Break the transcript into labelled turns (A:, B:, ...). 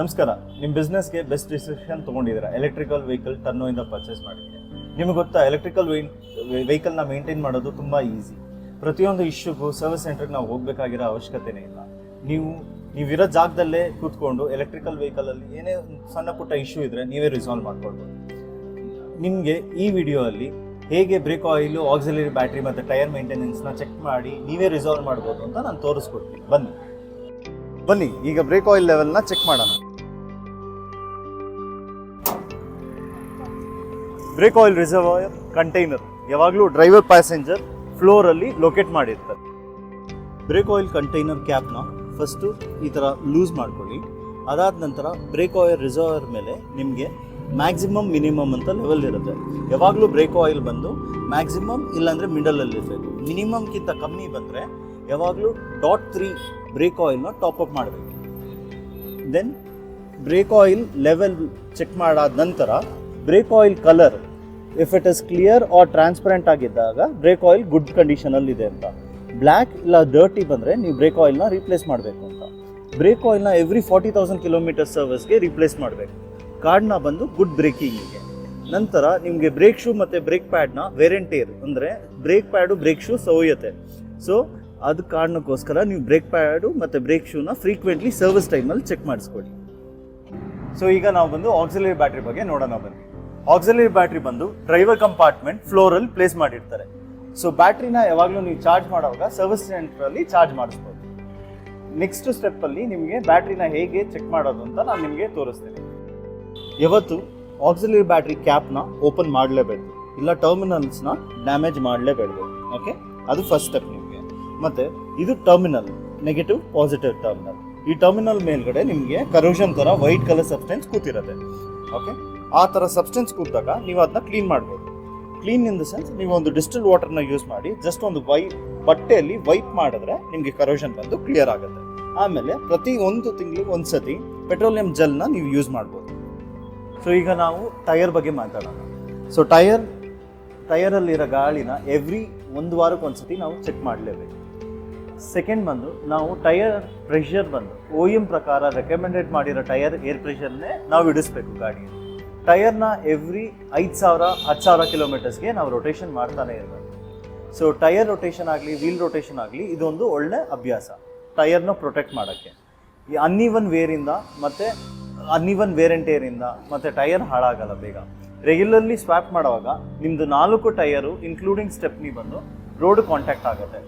A: ನಮಸ್ಕಾರ. ನಿಮ್ಮ ಬಿಸ್ನೆಸ್ಗೆ ಬೆಸ್ಟ್ ಡಿಸಿಷನ್ ತೊಗೊಂಡಿದ್ದೀರಾ? ಎಲೆಕ್ಟ್ರಿಕಲ್ ವೆಹಿಕಲ್ ಟರ್ನೋಯಿಂದ ಪರ್ಚೇಸ್ ಮಾಡಿದ್ರೆ. ನಿಮಗೆ ಗೊತ್ತಾ ಎಲೆಕ್ಟ್ರಿಕಲ್ ವೆಹಿಕಲ್ನ ಮೇಂಟೈನ್ ಮಾಡೋದು ತುಂಬ ಈಸಿ ಪ್ರತಿಯೊಂದು ಇಶ್ಯೂಗೂ ಸರ್ವಿಸ್ ಸೆಂಟ್ರಿಗೆ ನಾವು ಹೋಗಬೇಕಾಗಿರೋ ಅವಶ್ಯಕತೆನೇ ಇಲ್ಲ. ನೀವು, ನೀವಿರೋ ಜಾಗದಲ್ಲೇ ಕೂತ್ಕೊಂಡು ಎಲೆಕ್ಟ್ರಿಕಲ್ ವೆಹಿಕಲಲ್ಲಿ ಏನೇ ಸಣ್ಣ ಪುಟ್ಟ ಇಶ್ಯೂ ಇದ್ದರೆ ನೀವೇ ರಿಸಾಲ್ವ್ ಮಾಡ್ಕೊಳ್ಬೋದು. ನಿಮಗೆ ಈ ವಿಡಿಯೋ ಅಲ್ಲಿ ಹೇಗೆ ಬ್ರೇಕ್ ಆಯಿಲು ಆಕ್ಸಿಲರಿ ಬ್ಯಾಟ್ರಿ ಮತ್ತು ಟೈರ್ ಮೇಂಟೆನೆನ್ಸ್ನ ಚೆಕ್ ಮಾಡಿ ನೀವೇ ರಿಸಾಲ್ವ್ ಮಾಡ್ಬೋದು ಅಂತ ನಾನು ತೋರಿಸ್ಕೊಡ್ತೀನಿ. ಬನ್ನಿ. ಬನ್ನಿ, ಈಗ ಬ್ರೇಕ್ ಆಯಿಲ್ ಲೆವೆಲ್ನ ಚೆಕ್ ಮಾಡೋಣ. ಬ್ರೇಕ್ ಆಯಿಲ್ ರಿಸರ್ವಾಯರ್ ಕಂಟೈನರ್, ಯಾವಾಗಲೂ ಡ್ರೈವರ್ ಪ್ಯಾಸೆಂಜರ್ ಫ್ಲೋರಲ್ಲಿ ಲೊಕೇಟ್ ಮಾಡಿರ್ತಾರೆ. ಬ್ರೇಕ್ ಆಯಿಲ್ ಕಂಟೈನರ್ ಕ್ಯಾಪ್ನ ಫಸ್ಟು ಈ ಥರ ಲೂಸ್ ಮಾಡ್ಕೊಳ್ಳಿ. ಅದಾದ ನಂತರ ಬ್ರೇಕ್ ಆಯಿಲ್ ರಿಸರ್ವರ್ ಮೇಲೆ ನಿಮಗೆ ಮ್ಯಾಕ್ಸಿಮಮ್ ಮಿನಿಮಮ್ ಅಂತ ಲೆವೆಲ್ ಇರುತ್ತೆ. ಯಾವಾಗಲೂ ಬ್ರೇಕ್ ಆಯಿಲ್ ಬಂದು ಮ್ಯಾಕ್ಸಿಮಮ್ ಇಲ್ಲಾಂದರೆ ಮಿಡಲಲ್ಲಿ ಇರಬೇಕು. ಮಿನಿಮಮ್ಗಿಂತ ಕಮ್ಮಿ ಬಂದರೆ ಯಾವಾಗಲೂ ಡಾಟ್ ತ್ರೀ ಬ್ರೇಕ್ ಆಯಿಲ್ನ ಅಪ್ ಮಾಡಬೇಕು. Then brake oil level check ಮಾಡಾದ ನಂತರ brake oil colour if it is clear or transparent ಆಗಿದ್ದಾಗ ಬ್ರೇಕ್ ಆಯಿಲ್ ಗುಡ್ ಕಂಡೀಷನಲ್ಲಿ ಇದೆ ಅಂತ. ಬ್ಲ್ಯಾಕ್ ಇಲ್ಲ ಡರ್ಟಿ ಬಂದರೆ ನೀವು ಬ್ರೇಕ್ ಆಯಿಲ್ನ ರೀಪ್ಲೇಸ್ ಮಾಡಬೇಕು ಅಂತ. ಬ್ರೇಕ್ ಆಯಿಲ್ನ ಎವ್ರಿ ಫಾರ್ಟಿ ತೌಸಂಡ್ ಕಿಲೋಮೀಟರ್ ಸರ್ವಿಸ್ಗೆ ರೀಪ್ಲೇಸ್ ಮಾಡಬೇಕು. ಕಾರ್ಡ್ನ ಬಂದು ಗುಡ್ ಬ್ರೇಕಿಂಗಿಗೆ ನಂತರ ನಿಮಗೆ ಬ್ರೇಕ್ ಶೂ ಮತ್ತು ಬ್ರೇಕ್ ಪ್ಯಾಡ್ನ ವೇರೆಂಟೇರ್ ಅಂದರೆ ಬ್ರೇಕ್ ಪ್ಯಾಡು ಬ್ರೇಕ್ ಶೂ ಸೌಯತೆ ಸೊ ಅದು ಕಾರಣಕ್ಕೋಸ್ಕರ ನೀವು ಬ್ರೇಕ್ ಪ್ಯಾಡು ಮತ್ತು ಬ್ರೇಕ್ ಶೂನ ಫ್ರೀಕ್ವೆಂಟ್ಲಿ ಸರ್ವಿಸ್ ಟೈಮಲ್ಲಿ ಚೆಕ್ ಮಾಡಿಸ್ಕೊಳ್ಳಿ. ಸೊ ಈಗ ನಾವು ಬಂದು ಆಕ್ಸಿಲರಿ ಬ್ಯಾಟ್ರಿ ಬಗ್ಗೆ ನೋಡೋಣ ಬನ್ನಿ. ಆಕ್ಸಿಲರಿ ಬ್ಯಾಟ್ರಿ ಬಂದು ಡ್ರೈವರ್ ಕಂಪಾರ್ಟ್ಮೆಂಟ್ ಫ್ಲೋರಲ್ಲಿ ಪ್ಲೇಸ್ ಮಾಡಿರ್ತಾರೆ. ಸೊ ಬ್ಯಾಟ್ರಿನ ಯಾವಾಗಲೂ ನೀವು ಚಾರ್ಜ್ ಮಾಡುವಾಗ ಸರ್ವಿಸ್ ಸೆಂಟ್ರಲ್ಲಿ ಚಾರ್ಜ್ ಮಾಡಿಸ್ಬೋದು. ನೆಕ್ಸ್ಟ್ ಸ್ಟೆಪ್ಪಲ್ಲಿ ನಿಮಗೆ ಬ್ಯಾಟ್ರಿನ ಹೇಗೆ ಚೆಕ್ ಮಾಡೋದು ಅಂತ ನಾನು ನಿಮಗೆ ತೋರಿಸ್ತೇನೆ. ಯಾವತ್ತು ಆಕ್ಸಿಲರಿ ಬ್ಯಾಟ್ರಿ ಕ್ಯಾಪ್ನ ಓಪನ್ ಮಾಡಲೇಬೇಕು, ಇಲ್ಲ ಟರ್ಮಿನಲ್ಸ್ನ ಡ್ಯಾಮೇಜ್ ಮಾಡಲೇಬೇಕು ಓಕೆ ಅದು ಫಸ್ಟ್ ಸ್ಟೆಪ್ ನಿಮಗೆ. ಮತ್ತೆ ಇದು ಟರ್ಮಿನಲ್ ನೆಗೆಟಿವ್ ಪಾಸಿಟಿವ್ ಟರ್ಮಿನಲ್ ಈ ಟರ್ಮಿನಲ್ ಮೇಲ್ಗಡೆ ನಿಮಗೆ ಕರೋಷನ್ ಥರ ವೈಟ್ ಕಲರ್ ಸಬ್ಸ್ಟೆನ್ಸ್ ಕೂತಿರುತ್ತೆ ಓಕೆ ಆ ಥರ ಸಬ್ಸ್ಟೆನ್ಸ್ ಕೂತಾಗ ನೀವು ಅದನ್ನ ಕ್ಲೀನ್ ಮಾಡ್ಬೋದು. ಕ್ಲೀನ್ ಇನ್ ದ ಸೆನ್ಸ್ ನೀವು ಒಂದು ಡಿಸ್ಟಿಲ್ ವಾಟರ್ನ ಯೂಸ್ ಮಾಡಿ ಜಸ್ಟ್ ಒಂದು ವೈ ಬಟ್ಟೆಯಲ್ಲಿ ವೈಪ್ ಮಾಡಿದ್ರೆ ನಿಮಗೆ ಕರೋಷನ್ ಬಂದು ಕ್ಲಿಯರ್ ಆಗುತ್ತೆ. ಆಮೇಲೆ ಪ್ರತಿ ಒಂದು ತಿಂಗಳಿಗೆ ಒಂದು ಸತಿ ಪೆಟ್ರೋಲಿಯಂ ಜೆಲ್ನ ನೀವು ಯೂಸ್ ಮಾಡ್ಬೋದು. ಸೊ ಈಗ ನಾವು ಟೈರ್ ಬಗ್ಗೆ ಮಾತಾಡೋಣ. ಸೊ ಟೈರ್ ಟೈರಲ್ಲಿರೋ ಗಾಳಿನ ಎವ್ರಿ ಒಂದು ವಾರಕ್ಕೆ ಒಂದ್ಸತಿ ನಾವು ಚೆಕ್ ಮಾಡಲೇಬೇಕು. ಸೆಕೆಂಡ್ ಬಂದು ನಾವು ಟೈರ್ ಪ್ರೆಷರ್ ಬಂದು ಓ ಎಂ ಪ್ರಕಾರ ರೆಕಮೆಂಡೆಡ್ ಮಾಡಿರೋ ಟೈರ್ ಏರ್ ಪ್ರೆಷರ್ನೇ ನಾವು ಇಡಿಸ್ಬೇಕು ಗಾಡಿಯಲ್ಲಿ. ಟೈರ್ನ ಎವ್ರಿ ಐದು ಸಾವಿರ, ಹತ್ತು ಸಾವಿರ ಕಿಲೋಮೀಟರ್ಸ್ಗೆ ನಾವು ರೊಟೇಷನ್ ಮಾಡ್ತಾನೆ ಇರಬೇಕು ಸೊ ಟೈರ್ ರೊಟೇಷನ್ ಆಗಲಿ ವೀಲ್ ರೊಟೇಷನ್ ಆಗಲಿ, ಇದೊಂದು ಒಳ್ಳೆ ಅಭ್ಯಾಸ. ಟೈರ್ನ ಪ್ರೊಟೆಕ್ಟ್ ಮಾಡೋಕ್ಕೆ. ಈ ಅನ್ನಿವನ್ ವೇರಿಂದ ಮತ್ತು ಅನ್ನಿವನ್ ವೇರೆಂಟೇರಿಂದ ಮತ್ತು ಟೈರ್ ಹಾಳಾಗಲ್ಲ ಬೇಗ. ರೆಗ್ಯುಲರ್ಲಿ ಸ್ವ್ಯಾಪ್ ಮಾಡುವಾಗ ನಿಮ್ಮದು ನಾಲ್ಕು ಟೈರು ಇನ್ಕ್ಲೂಡಿಂಗ್ ಸ್ಟೆಪ್ನಿ ಬಂದು ರೋಡ್ ಕಾಂಟ್ಯಾಕ್ಟ್ ಆಗುತ್ತೆ.